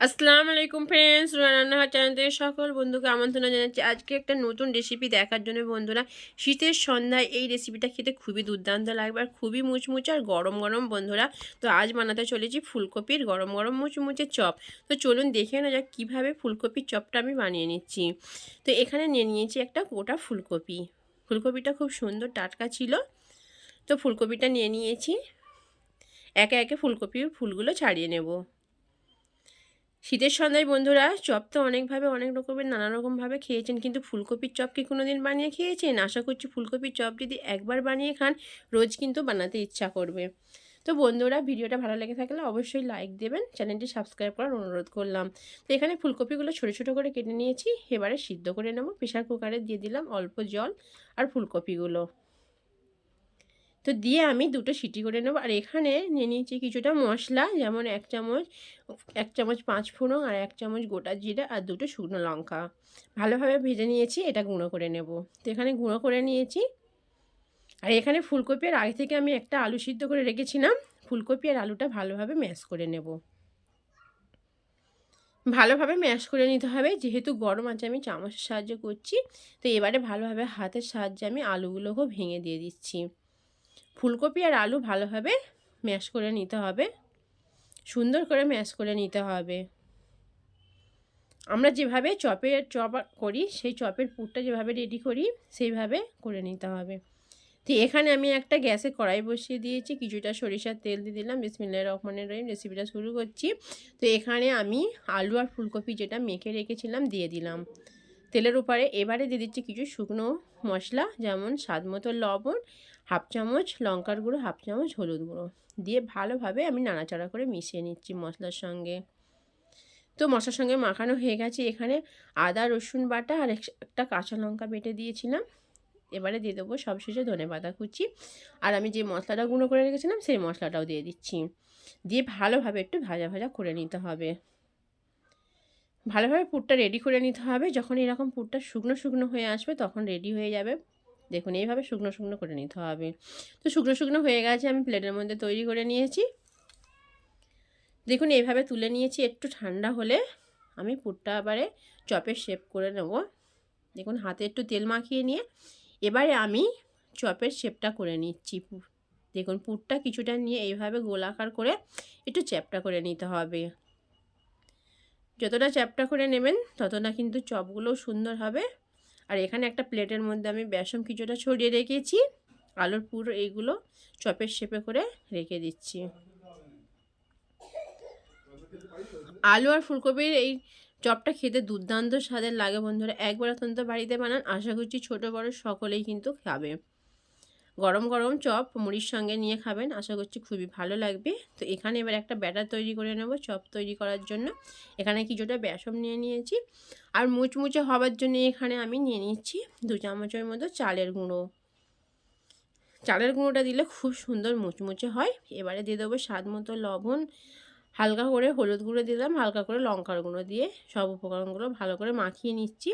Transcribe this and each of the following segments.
আসসালামু আলাইকুম ফ্রেন্ডস রান্নাঘর চ্যানেল থেকে সকল বন্ধুকে আমন্ত্রণ জানাচ্ছি। আজকে একটা নতুন রেসিপি দেখার জন্য বন্ধুরা, শীতের সন্ধ্যায় এই রেসিপিটা খেতে খুবই দুর্দান্ত লাগবে আর খুবই মুচমুচে আর গরম গরম বন্ধুরা। তো আজ বানাতে চলেছি ফুলকপির গরম গরম মুচমুচে চপ। তো চলুন দেখে না যাক কীভাবে ফুলকপির চপটা আমি বানিয়ে নিচ্ছি। তো এখানে নিয়ে নিয়েছি একটা গোটা ফুলকপি। ফুলকপিটা খুব সুন্দর টাটকা ছিল। তো ফুলকপিটা নিয়ে নিয়েছি। একে একে ফুলকপির ফুলগুলো ছাড়িয়ে নেব। শীতের সন্ধ্যায় বন্ধুরা চপ তো অনেকভাবে, অনেক রকমের, নানা রকমভাবে খেয়েছেন। কিন্তু ফুলকপির চপ কি কোনো দিন বানিয়ে খেয়েছেন? আশা করছি ফুলকপির চপ যদি একবার বানিয়ে খান, রোজ কিন্তু বানাতে ইচ্ছা করবে। তো বন্ধুরা, ভিডিওটা ভালো লেগে থাকলে অবশ্যই লাইক দেবেন, চ্যানেলটি সাবস্ক্রাইব করার অনুরোধ করলাম। তো এখানে ফুলকপিগুলো ছোটো ছোটো করে কেটে নিয়েছি, এবারে সিদ্ধ করে নেব। প্রেশার কুকারে দিয়ে দিলাম অল্প জল আর ফুলকপিগুলো। তো দিয়ে আমি দুটো সিটি করে নেব। আর এখানে নিয়ে নিয়েছি কিছুটা মশলা, যেমন এক চামচ এক চামচ পাঁচ ফোড়ন আর এক চামচ গোটা জিরে আর দুটো শুকনো লঙ্কা। ভালোভাবে ভেজে নিয়েছি, এটা গুঁড়ো করে নেব। তো এখানে গুঁড়ো করে নিয়েছি। আর এখানে ফুলকপি আর আগে থেকে আমি একটা আলু সিদ্ধ করে রেখেছিলাম। ফুলকপি আর আলুটা ভালোভাবে ম্যাশ করে নেব। ভালোভাবে ম্যাশ করে নিতে হবে, যেহেতু গরম আছে আমি চামচের সাহায্যে করছি। তো এবারে ভালোভাবে হাতের সাহায্যে আমি আলুগুলোকেও ভেঙে দিয়ে দিচ্ছি। ফুলকপি আর আলু ভালোভাবে ম্যাশ করে নিতে হবে। সুন্দর করে ম্যাশ করে নিতে হবে। আমরা যেভাবে চপের চপ করি, সেই চপের পুরটা যেভাবে রেডি করি, সেইভাবে করে নিতে হবে। তো এখানে আমি একটা গ্যাসে কড়াই বসিয়ে দিয়েছি, কিছুটা সরিষার তেল দিয়ে দিলাম বিসমিল্লা রহমানের রহিম রেসিপিটা শুরু করছি। তো এখানে আমি আলু আর ফুলকপি যেটা মেখে রেখেছিলাম দিয়ে দিলাম। তেলের উপরে এবারে দিয়ে দিচ্ছি কিছু শুকনো মশলা, যেমন স্বাদ মতো লবণ হাফ চামচ লঙ্কার গুঁড়ো, হাফ চামচ হলুদ গুঁড়ো। দিয়ে ভালোভাবে আমি নাড়াচাড়া করে মিশিয়ে নিচ্ছি মশলার সঙ্গে। তো মশলার সঙ্গে মাখানো হয়ে গেছে। এখানে আদা, রসুন বাটা আর একটা কাঁচা লঙ্কা বেটে দিয়েছিলাম। এবারে দিয়ে দেবো সবশেষে ধনে পাতা কুচি। আর আমি যে মশলাটা গুঁড়ো করে রেখেছিলাম, সেই মশলাটাও দিয়ে দিচ্ছি। দিয়ে ভালোভাবে একটু ভাজা ভাজা করে নিতে হবে। ভালোভাবে পুরটা রেডি করে নিতে হবে। যখন এরকম পুরটা শুকনো শুকনো হয়ে আসবে, তখন রেডি হয়ে যাবে। দেখুন, এইভাবে শুকনো শুকনো করে নিতে হবে। তো শুকনো শুকনো হয়ে গেছে, আমি প্লেটের মধ্যে তৈরি করে নিয়েছি। দেখুন, এইভাবে তুলে নিয়েছি, একটু ঠান্ডা হলে আমি পুরটা আবারে চপের শেপ করে নেব। দেখুন, হাতে একটু তেল মাখিয়ে নিয়ে এবারে আমি চপের শেপটা করে নিচ্ছি। দেখুন, পুরটা কিছুটা নিয়ে এইভাবে গোলাকার করে একটু চ্যাপটা করে নিতে হবে। যতটা চ্যাপটা করে নেবেন, ততটা কিন্তু চপগুলোও সুন্দর হবে। আর এখানে একটা প্লেটের মধ্যে আমি বেসম কিছুটা ছড়িয়ে রেখেছি। আলুর পুরো এইগুলো চপের শেপে করে রেখে দিচ্ছি। আলু আর ফুলকপির এই চপটা খেতে দুর্দান্ত স্বাদের লাগে বন্ধুরা। একবার অত্যন্ত বাড়িতে বানান, আশা করছি ছোটো বড় সকলেই কিন্তু খাবে। গরম গরম চপ মুড়ির সঙ্গে নিয়ে খাবেন। আশা করছি খুবই ভালো লাগবে। তো এখানে এবার একটা ব্যাটার তৈরি করে নেব চপ তৈরি করার জন্য। এখানে কিছুটা বেসম নিয়ে নিয়েছি। আর মুচমুচে হবার জন্য এখানে আমি নিয়ে নিচ্ছি দু চামচের মতো চালের গুঁড়ো। চালের গুঁড়োটা দিলে খুব সুন্দর মুচমুচে হয়। এবারে দিয়ে দেবো স্বাদ মতো লবণ। হালকা করে হলুদ গুঁড়ো দিলাম, হালকা করে লঙ্কার গুঁড়ো দিয়ে সব উপকরণগুলো ভালো করে মাখিয়ে নিচ্ছি।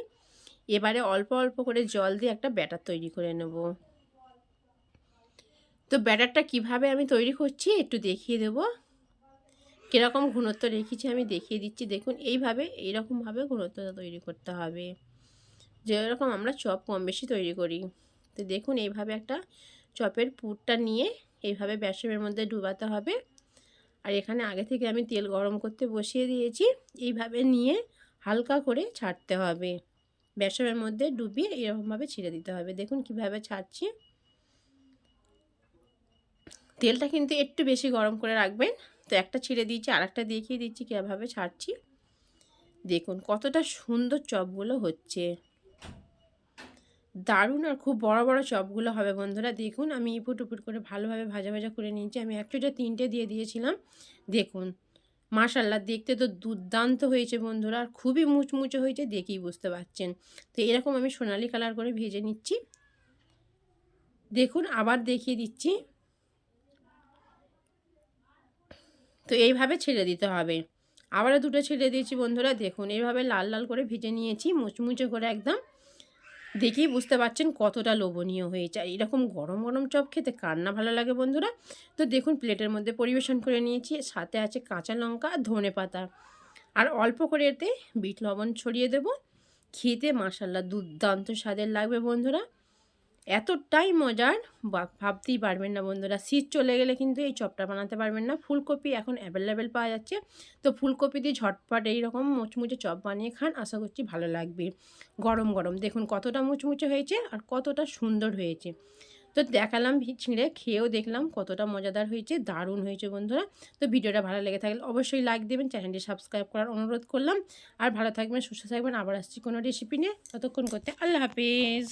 এবারে অল্প অল্প করে জল দিয়ে একটা ব্যাটার তৈরি করে নেব। তো ব্যাটারটা কীভাবে আমি তৈরি করছি একটু দেখিয়ে দেবো। কীরকম ঘনত্ব রেখেছি আমি দেখিয়ে দিচ্ছি। দেখুন, এইভাবে এইরকমভাবে ঘনত্বটা তৈরি করতে হবে। যেরকম আমরা চপ কম বেশি তৈরি করি। তো দেখুন, এইভাবে একটা চপের পুরটা নিয়ে এইভাবে বেসমের মধ্যে ডুবাতে হবে। আর এখানে আগে থেকে আমি তেল গরম করতে বসিয়ে দিয়েছি। এইভাবে নিয়ে হালকা করে ছাড়তে হবে। বেসমের মধ্যে ডুবিয়ে এরকমভাবে ছেড়ে দিতে হবে। দেখুন, কীভাবে ছাড়ছি। তেলটা কিন্তু একটু বেশি গরম করে রাখবেন। তো একটা ছিঁড়ে দিয়েছি আর একটা দেখিয়ে দিচ্ছি কীভাবে ছাড়ছি। দেখুন কতটা সুন্দর চপগুলো হচ্ছে। দারুণ আর খুব বড় বড় চপগুলো হবে বন্ধুরা। দেখুন আমি ইপুট উপুট করে ভালোভাবে ভাজা ভাজা করে নিয়েছি। আমি একচোটা তিনটে দিয়ে দিয়েছিলাম। দেখুন মাশাল্লাহ দেখতে তো দুর্দান্ত হয়েছে বন্ধুরা। আর খুবই মুচমুচে হয়েছে দেখেই বুঝতে পারছেন। তো এরকম আমি সোনালি কালার করে ভেজে নিচ্ছি। দেখুন আবার দেখিয়ে দিচ্ছি। তো এইভাবে ছেড়ে দিতে হবে। আবারও দুটো ছেড়ে দিয়েছি বন্ধুরা, দেখুন এইভাবে লাল লাল করে ভেজে নিয়েছি, মুচমুচে করে একদম দেখেই বুঝতে পারছেন কতটা লোভনীয় হয়েছে আর এরকম গরম গরম চপ খেতে কার না ভালো লাগে বন্ধুরা? তো দেখুন প্লেটের মধ্যে পরিবেশন করে নিয়েছি, সাথে আছে কাঁচা লঙ্কা আর ধনে পাতা। আর অল্প করে এতে বিট লবণ ছড়িয়ে দেবো। খেতে মাসাল্লা দুর্দান্ত স্বাদের লাগবে বন্ধুরা। এতটাই মজার ভাবতেই পারবেন না বন্ধুরা। শীত চলে গেলে কিন্তু এই চপটা বানাতে পারবেন না। ফুলকপি এখন অ্যাভেলেবেল পাওয়া যাচ্ছে। তো ফুলকপি দিয়ে ঝটপট এইরকম মুচমুচে চপ বানিয়ে খান। আশা করছি ভালো লাগবে। গরম গরম। দেখুন কতটা মুচমুচে হয়েছে আর কতটা সুন্দর হয়েছে। তো দেখালাম ছিঁড়ে, খেয়েও দেখলাম কতটা মজাদার হয়েছে, দারুণ হয়েছে বন্ধুরা। তো ভিডিওটা ভালো লেগে থাকলে অবশ্যই লাইক দেবেন চ্যানেলটি সাবস্ক্রাইব করার অনুরোধ করলাম। আর ভালো থাকবেন, সুস্থ থাকবেন। আবার আসছি কোনো রেসিপি নিয়ে। ততক্ষণ করতে আল্লাহ হাফিজ।